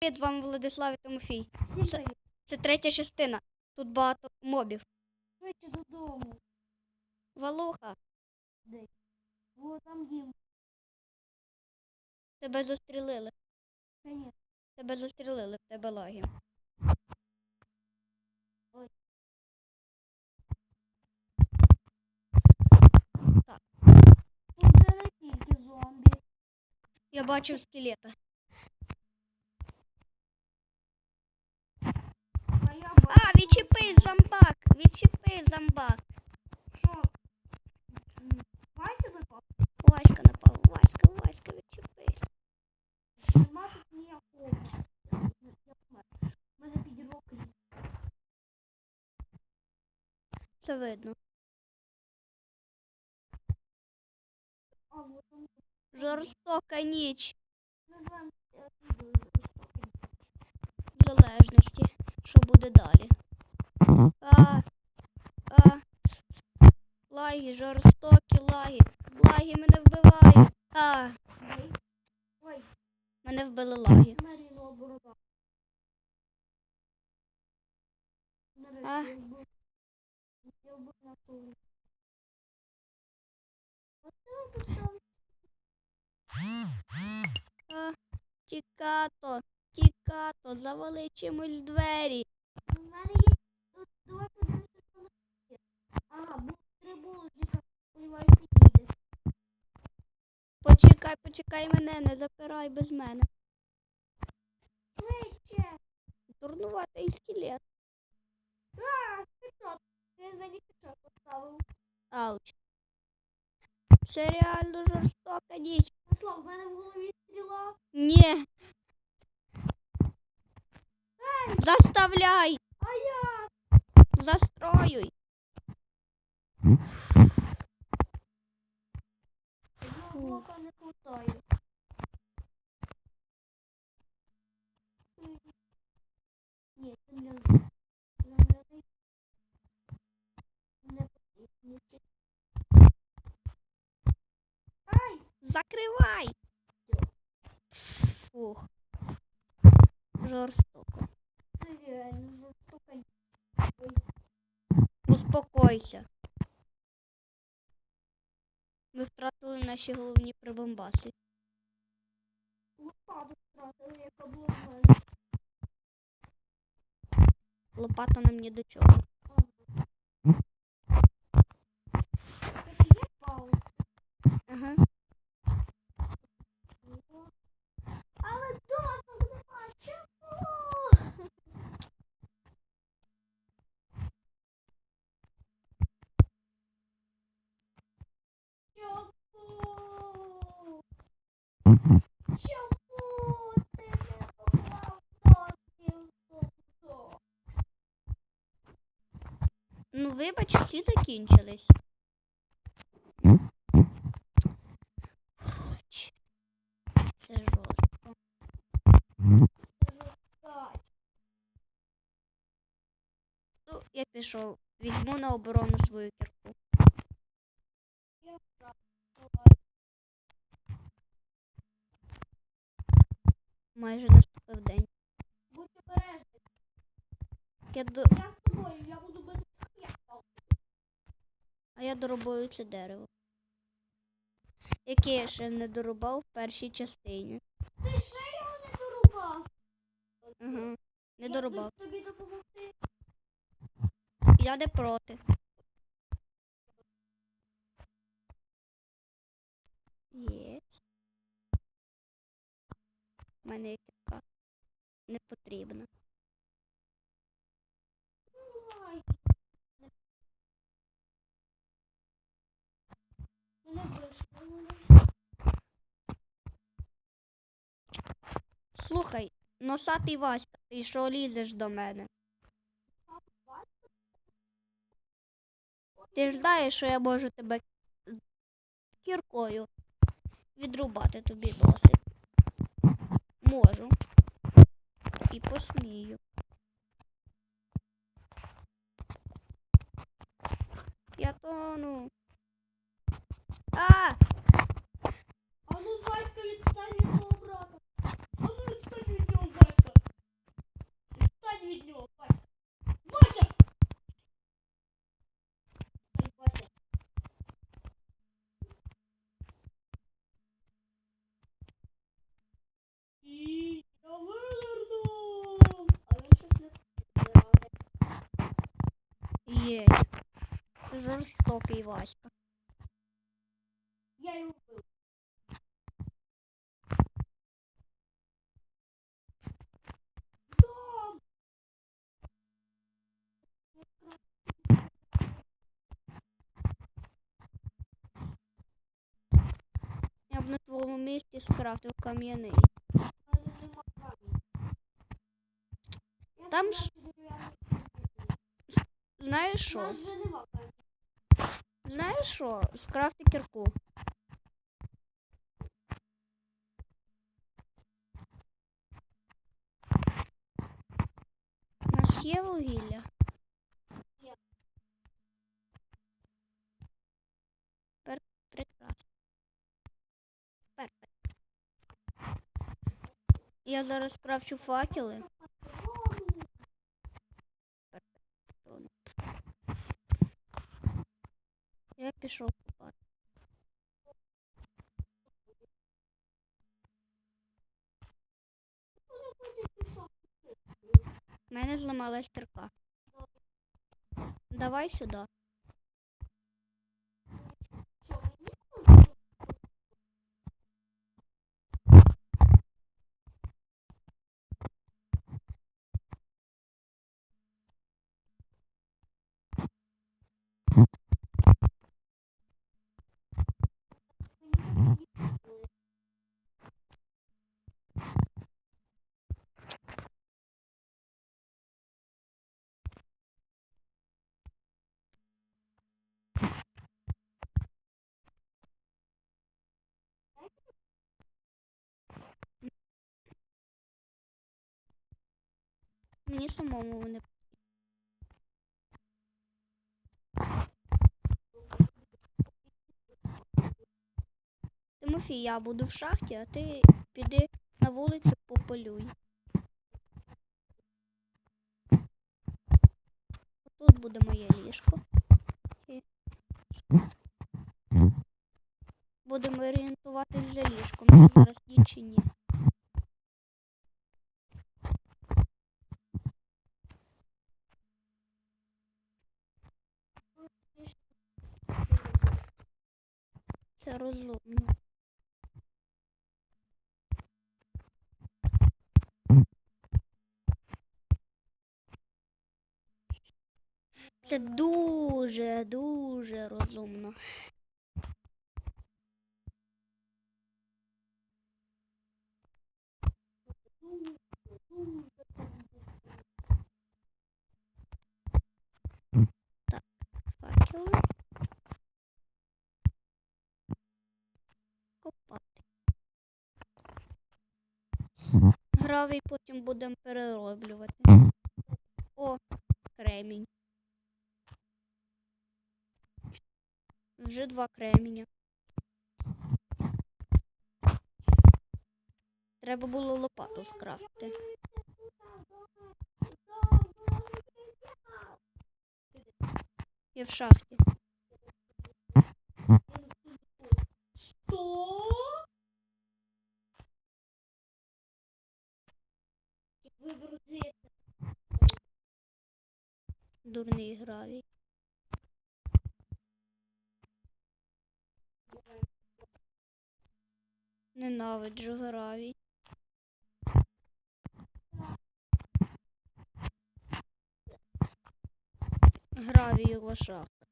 Привіт, з вами Владислав і Тимофій. Це- Це третя частина. Тут багато мобів. Швидше додому. Валуха, Бо там дім. тебе застрілили. Та ні. Тебе застрілили, в тебе лаги. Тут же не тільки зомбі. Я бачив скелета. А відчепись, зомбак! Відчепись, зомбак! Що? Вася напав? Васька напав, Васька, Васька, відчепись. Нема тут ніякого. Помер. Мене підірвав. Це видно. Жорстока ніч відео залежності. Тікато, тікато, завали чимось двері. У мене є тут давай подивимося, що є. Ага, був три булочника, сподіваюся, підійде. Почекай, почекай мене, не запирай без мене. Швидше! Дурнуватий скелет. А, пятьсот. Ти за них пятьсот поставив. Ауч. Це реально жорстока ніч. Слав, в мене в голові стріла. Ні. Заставляй, А я? застроюй. Одного блока не хватає. Ні, це не Земляний. Фух. Жорстоко. Це реально жорстоко. Успокойся. Ми втратили наші головні прибамбаси. лопату втратили, яка була. Лопата нам ні до чого. Ага. Це є пауза? Ага. Але досок нема. Чому? Чому? Чому ти не поклав досків сухо? Ну, вибач, всі закінчились. Це жорстко. Ну, я пішов. Візьму на оборону свою кірку. Майже наступив день. Будь обережний. Я з тобою, я буду. А я доробую це дерево. Яке я ще не дорубав в першій частині. Ти ще його не дорубав. Угу. Не Я дорубав. тобі- допомогти. Я не проти. Є. У мене є кірка. Не потрібна. Давай. Мене вишколили. Слухай, носатий Васька, ти що лізеш до мене? Ти ж знаєш, що я можу тебе кіркою відрубати тобі досить. Можу. І посмію. Я тону. А! А ну Васька відстань від мого брата. А ну відстань від нього Васька. Є. Жорстокий Васька. Я його вбив. Дом! Я б на твоєму місці скрафтив кам'яний. У мене нема камінь. Я Там не ж- знаю, чи дерев'яний. Знаєш що? Знаєш що? Скрафти кірку. У нас є вугілля? Я зараз скрафчу факели. Я пішов. У мене зламалась кірка. Давай сюди. Мені самому вони. Тимофій, я буду в шахті, а ти піди на вулицю пополюй. Тут буде моє ліжко. Будемо орієнтуватись за ліжком. Зараз є чи ні. Це розумно. Це дуже, дуже розумно. Факели. Копати. Гравій потім будемо перероблювати. О, кремінь. Вже два креміння. Треба було лопату скрафтити. Я в шахті. Що? Дурний гравій. Ненавиджу гравій. Його шахта.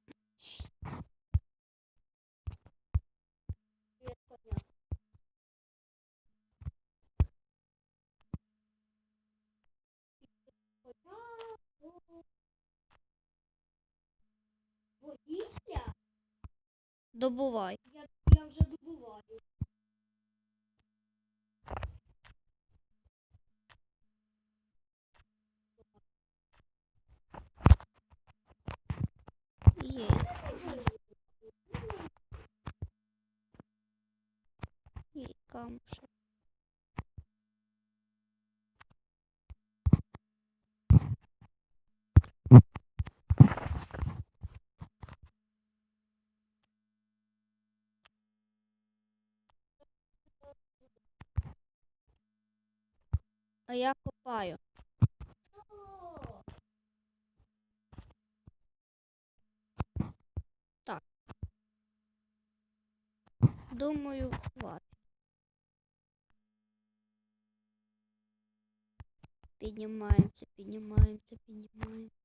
Добувай. Я, я вже добуваю. я копаю. Так. Думаю, хватить. Піднімаємося, піднімаємося, піднімаємося.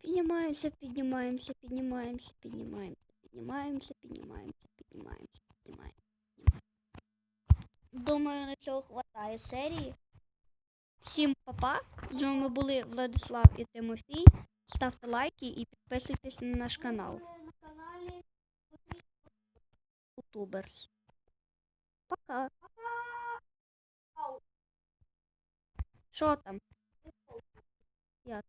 Піднімаємося, піднімаємося, піднімаємося, піднімаємося, піднімаємося, піднімаємося, піднімаємося, піднімаємося. Думаю, на цього хватає серії. Всім папа! -па. З вами були Владислав і Тимофій. Ставте лайки і підписуйтесь на наш канал. На Ютуберс. Пока. Що там? Як?